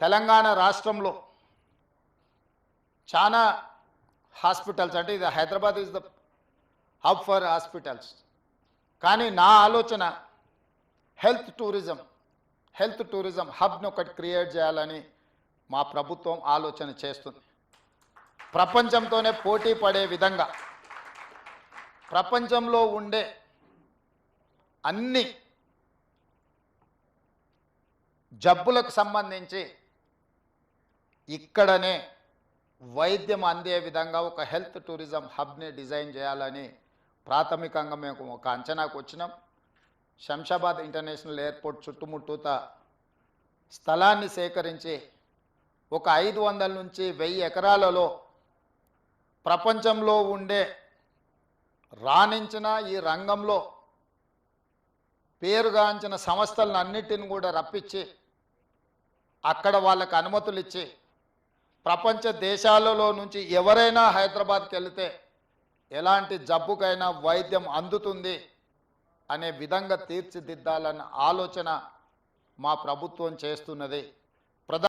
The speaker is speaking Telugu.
తెలంగాణ రాష్ట్రంలో చాలా హాస్పిటల్స్ అంటే ఇది Hyderabad is the hub for hospitals కానీ నా ఆలోచన హెల్త్ టూరిజం హెల్త్ టూరిజం హబ్ను ఒకటి క్రియేట్ చేయాలని మా ప్రభుత్వం ఆలోచన చేస్తుంది. ప్రపంచంతోనే పోటీ పడే విధంగా ప్రపంచంలో ఉండే అన్ని జబ్బులకు సంబంధించి ఇక్కడనే వైద్యం అందే విధంగా ఒక హెల్త్ టూరిజం హబ్ని డిజైన్ చేయాలని ప్రాథమికంగా మేము ఒక అంచనాకు వచ్చినాం. శంషాబాద్ ఇంటర్నేషనల్ ఎయిర్పోర్ట్ చుట్టుముట్టూత స్థలాన్ని సేకరించి ఒక ఐదు వందల నుంచి వెయ్యి ఎకరాలలో ప్రపంచంలో ఉండే రాణించిన ఈ రంగంలో పేరుగాంచిన సంస్థలను అన్నిటిని కూడా రప్పించి అక్కడ వాళ్ళకు అనుమతులు ఇచ్చి ప్రపంచ దేశాలలో నుంచి ఎవరైనా హైదరాబాద్కి వెళితే ఎలాంటి జబ్బుకైనా వైద్యం అందుతుంది అనే విధంగా తీర్చిదిద్దాలన్న ఆలోచన మా ప్రభుత్వం చేస్తున్నది.